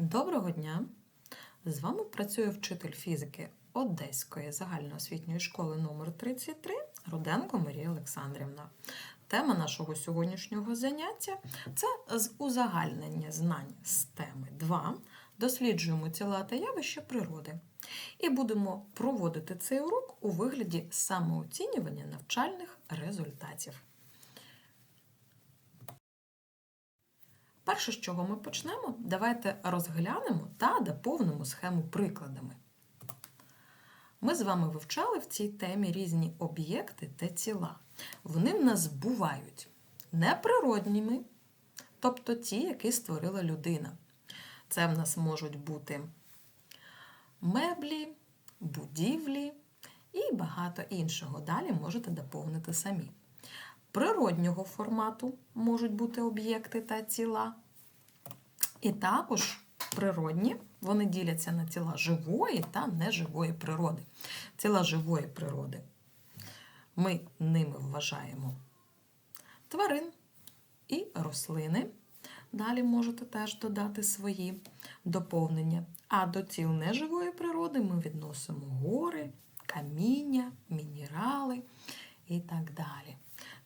Доброго дня! З вами працює вчитель фізики Одеської загальноосвітньої школи номер 33 Руденко Марія Олександрівна. Тема нашого сьогоднішнього заняття це з узагальнення знань з теми 2. Досліджуємо тіла та явища природи. І будемо проводити цей урок у вигляді самооцінювання навчальних результатів. Перше, з чого ми почнемо, давайте розглянемо та доповнимо схему прикладами. Ми з вами вивчали в цій темі різні об'єкти та тіла. Вони в нас бувають неприродніми, тобто ті, які створила людина. Це в нас можуть бути меблі, будівлі і багато іншого. Далі можете доповнити самі. Природнього формату можуть бути об'єкти та тіла. І також природні, вони діляться на тіла живої та неживої природи. Тіла живої природи. Ми ними вважаємо тварин і рослини. Далі можете теж додати свої доповнення. А до тіл неживої природи ми відносимо гори, каміння, мінерали і так далі.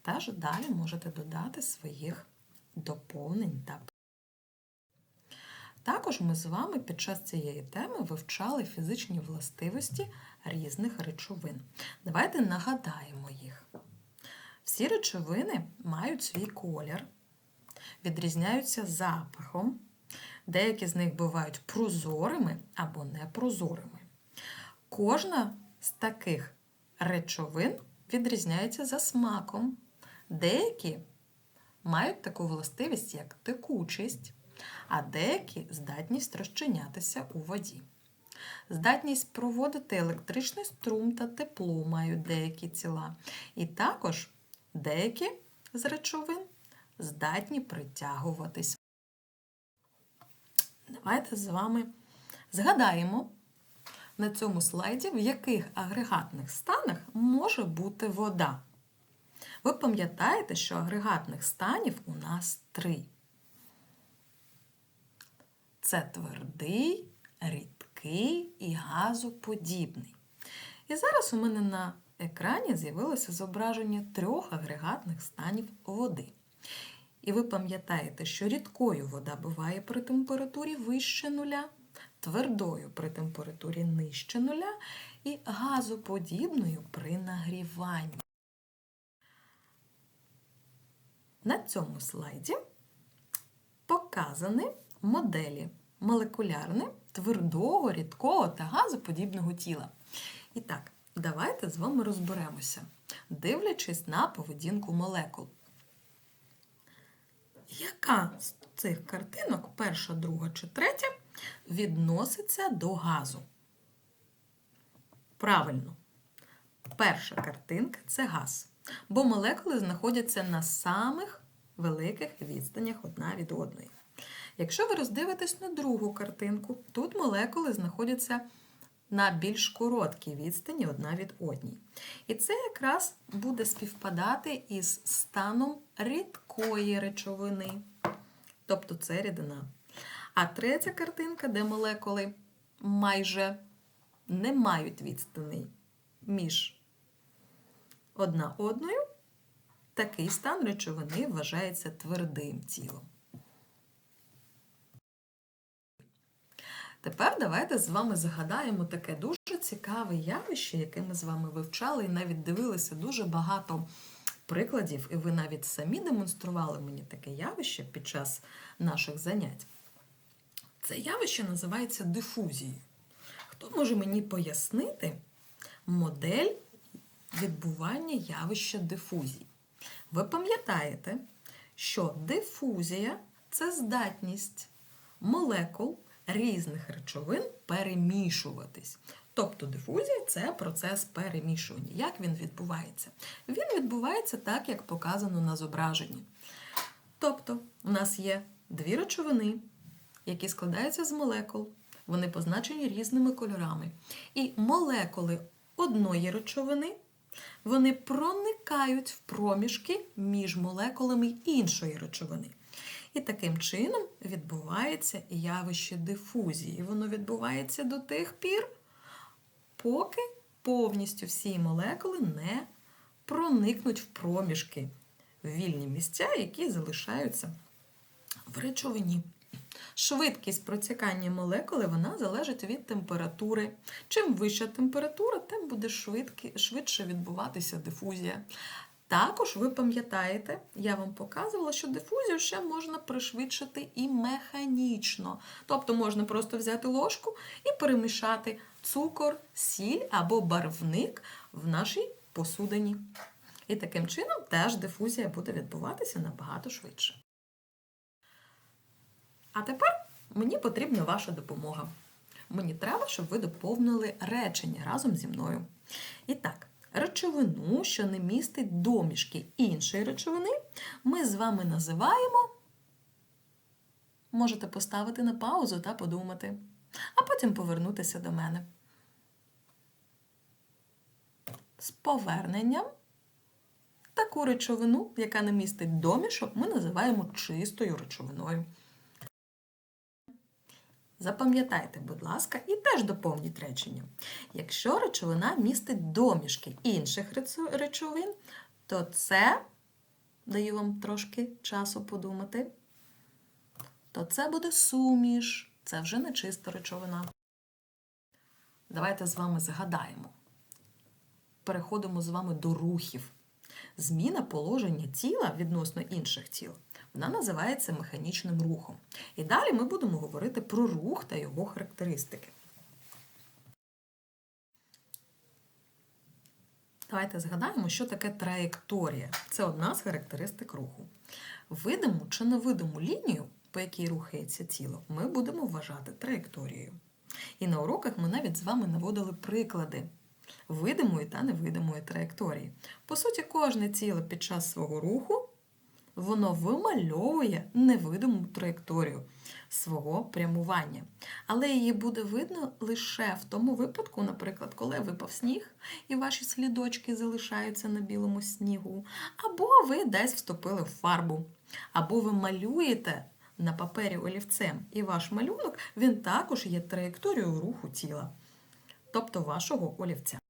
Теж далі можете додати своїх доповнень та також ми з вами під час цієї теми вивчали фізичні властивості різних речовин. Давайте нагадаємо їх. Всі речовини мають свій колір, відрізняються запахом. Деякі з них бувають прозорими або непрозорими. Кожна з таких речовин відрізняється за смаком. Деякі мають таку властивість, як текучість а деякі здатність розчинятися у воді. Здатність проводити електричний струм та тепло мають деякі тіла. І також деякі з речовин здатні притягуватись. Давайте з вами згадаємо на цьому слайді, в яких агрегатних станах може бути вода. Ви пам'ятаєте, що агрегатних станів у нас три. Це твердий, рідкий і газоподібний. І зараз у мене на екрані з'явилося зображення трьох агрегатних станів води. І ви пам'ятаєте, що рідкою вода буває при температурі вище нуля, твердою при температурі нижче нуля і газоподібною при нагріванні. На цьому слайді показані моделі молекулярне, твердого, рідкого та газоподібного тіла. І так, давайте з вами розберемося, дивлячись на поведінку молекул. Яка з цих картинок, перша, друга чи третя, відноситься до газу? Правильно, перша картинка це газ, бо молекули знаходяться на самих великих відстанях одна від одної. Якщо ви роздивитесь на другу картинку, тут молекули знаходяться на більш короткій відстані одна від одній. І це якраз буде співпадати із станом рідкої речовини. Тобто це рідина. А третя картинка, де молекули майже не мають відстані між одна одною, такий стан речовини вважається твердим тілом. Тепер давайте з вами згадаємо таке дуже цікаве явище, яке ми з вами вивчали і навіть дивилися дуже багато прикладів, і ви навіть самі демонстрували мені таке явище під час наших занять. Це явище називається дифузією. Хто може мені пояснити модель відбування явища дифузії? Ви пам'ятаєте, що дифузія це здатність молекул різних речовин перемішуватись. Тобто дифузія це процес перемішування. Як він відбувається? Він відбувається так, як показано на зображенні. Тобто, у нас є дві речовини, які складаються з молекул, вони позначені різними кольорами. І молекули одної речовини вони проникають в проміжки між молекулами іншої речовини. І таким чином відбувається явище дифузії. Воно відбувається до тих пір, поки повністю всі молекули не проникнуть в проміжки, в вільні місця, які залишаються в речовині. Швидкість протікання молекули вона залежить від температури. Чим вища температура, тим буде швидкі, швидше відбуватися дифузія. Також ви пам'ятаєте, я вам показувала, що дифузію ще можна пришвидшити і механічно. Тобто можна просто взяти ложку і перемішати цукор, сіль або барвник в нашій посудині. І таким чином теж дифузія буде відбуватися набагато швидше. А тепер мені потрібна ваша допомога. Мені треба, щоб ви доповнили речення разом зі мною. І так, речовину, що не містить домішки іншої речовини, ми з вами називаємо. Можете поставити на паузу та подумати, а потім повернутися до мене. З поверненням таку речовину, яка не містить домішок, ми називаємо чистою речовиною. Запам'ятайте, будь ласка, і теж доповніть речення. Якщо речовина містить домішки інших речовин, то це, даю вам трошки часу подумати, то це буде суміш, це вже не чиста речовина. Давайте з вами згадаємо. Переходимо з вами до рухів. Зміна положення тіла відносно інших тіл вона називається механічним рухом. І далі ми будемо говорити про рух та його характеристики. Давайте згадаємо, що таке траєкторія. Це одна з характеристик руху. Видиму чи невидиму лінію, по якій рухається тіло, ми будемо вважати траєкторією. І на уроках ми навіть з вами наводили приклади видимої та невидимої траєкторії. По суті, кожне тіло під час свого руху воно вимальовує невидиму траєкторію свого прямування. Але її буде видно лише в тому випадку, наприклад, коли випав сніг і ваші слідочки залишаються на білому снігу, або ви десь вступили в фарбу, або ви малюєте на папері олівцем, і ваш малюнок він також є траєкторією руху тіла, тобто вашого олівця.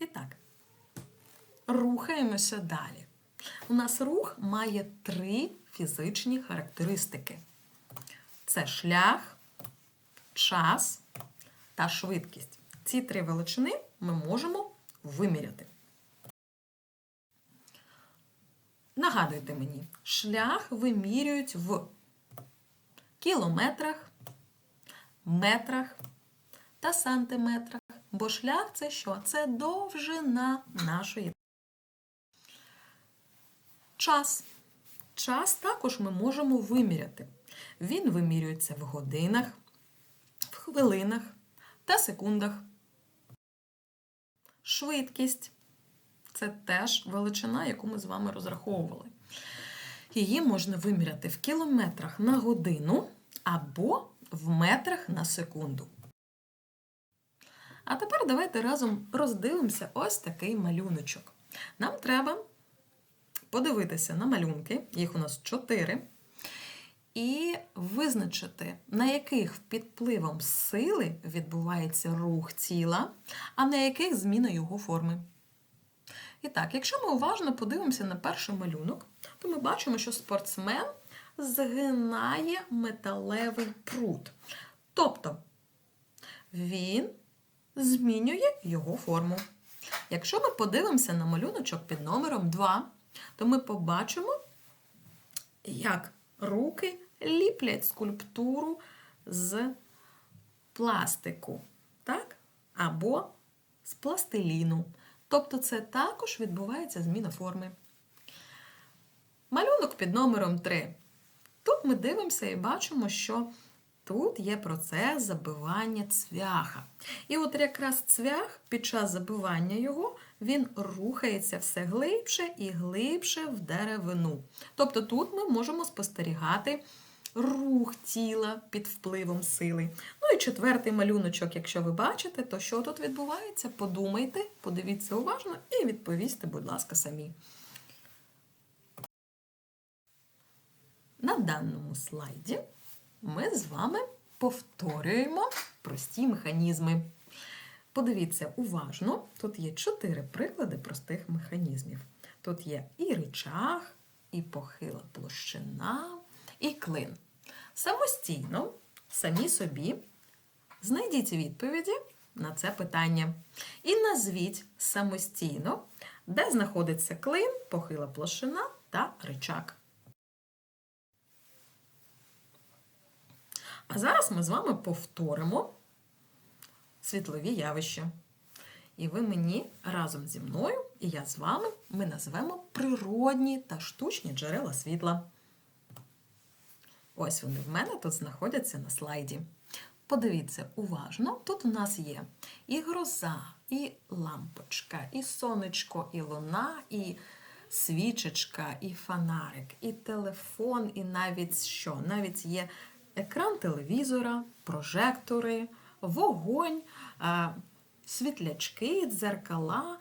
І так, рухаємося далі. У нас рух має три фізичні характеристики: це шлях, час та швидкість. Ці три величини ми можемо виміряти. Нагадуйте мені, шлях вимірюють в кілометрах, метрах та сантиметрах. Бо шлях це що? Це довжина нашої. Час. Час також ми можемо виміряти. Він вимірюється в годинах, в хвилинах та секундах. Швидкість це теж величина, яку ми з вами розраховували. Її можна виміряти в кілометрах на годину або в метрах на секунду. А тепер давайте разом роздивимося ось такий малюночок. Нам треба подивитися на малюнки, їх у нас чотири, і визначити, на яких під впливом сили відбувається рух тіла, а на яких зміна його форми. І так, якщо ми уважно подивимося на перший малюнок, то ми бачимо, що спортсмен згинає металевий прут. Тобто він змінює його форму. Якщо ми подивимося на малюночок під номером 2, то ми побачимо, як руки ліплять скульптуру з пластику, так? або з пластиліну. Тобто це також відбувається зміна форми. Малюнок під номером 3. Тут ми дивимося і бачимо, що тут є процес забивання цвяха. І от якраз цвях під час забивання його він рухається все глибше і глибше в деревину. Тобто тут ми можемо спостерігати рух тіла під впливом сили. Ну і четвертий малюночок, якщо ви бачите, то що тут відбувається? Подумайте, подивіться уважно і відповісьте, будь ласка, самі. На даному слайді ми з вами повторюємо прості механізми. Подивіться уважно, тут є чотири приклади простих механізмів. Тут є і рычаг, і похила площина, і клин. Самостійно, самі собі, знайдіть відповіді на це питання. І назвіть самостійно, де знаходиться клин, похила площина та ричаг. А зараз ми з вами повторимо світлові явища. І ви мені разом зі мною, і я з вами, ми назвемо природні та штучні джерела світла. Ось вони в мене тут знаходяться на слайді. Подивіться уважно, тут у нас є і гроза, і лампочка, і сонечко, і луна, і свічечка, і фонарик, і телефон, і навіть що? Навіть є екран телевізора, прожектори, вогонь, світлячки, дзеркала,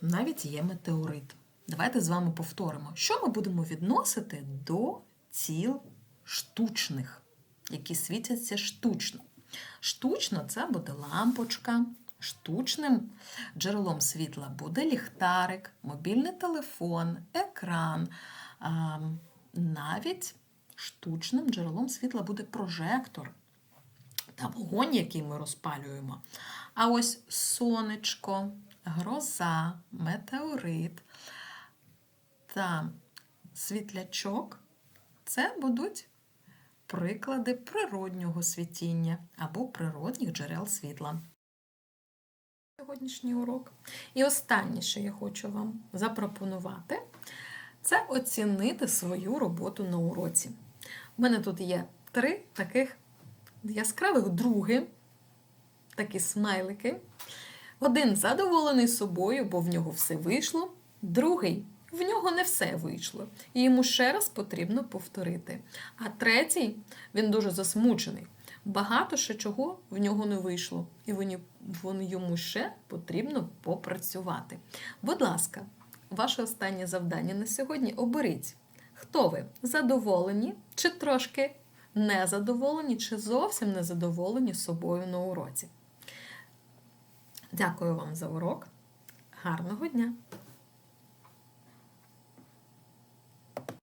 навіть є метеорит. Давайте з вами повторимо, що ми будемо відносити до ціл штучних, які світяться штучно. Штучно це буде лампочка, штучним джерелом світла буде ліхтарик, мобільний телефон, екран. Навіть штучним джерелом світла буде прожектор та вогонь, який ми розпалюємо. А ось сонечко, гроза, метеорит та світлячок це будуть приклади природнього світіння або природних джерел світла. Сьогоднішній урок. І останнє, що я хочу вам запропонувати, це оцінити свою роботу на уроці. У мене тут є три таких яскравих други, такі смайлики. Один задоволений собою, бо в нього все вийшло. Другий в нього не все вийшло. І йому ще раз потрібно повторити. А третій він дуже засмучений. Багато ще чого в нього не вийшло, і вони, вони йому ще потрібно попрацювати. Будь ласка, ваше останнє завдання на сьогодні оберіть, хто ви задоволені, чи трошки незадоволені, чи зовсім незадоволені собою на уроці. Дякую вам за урок. Гарного дня!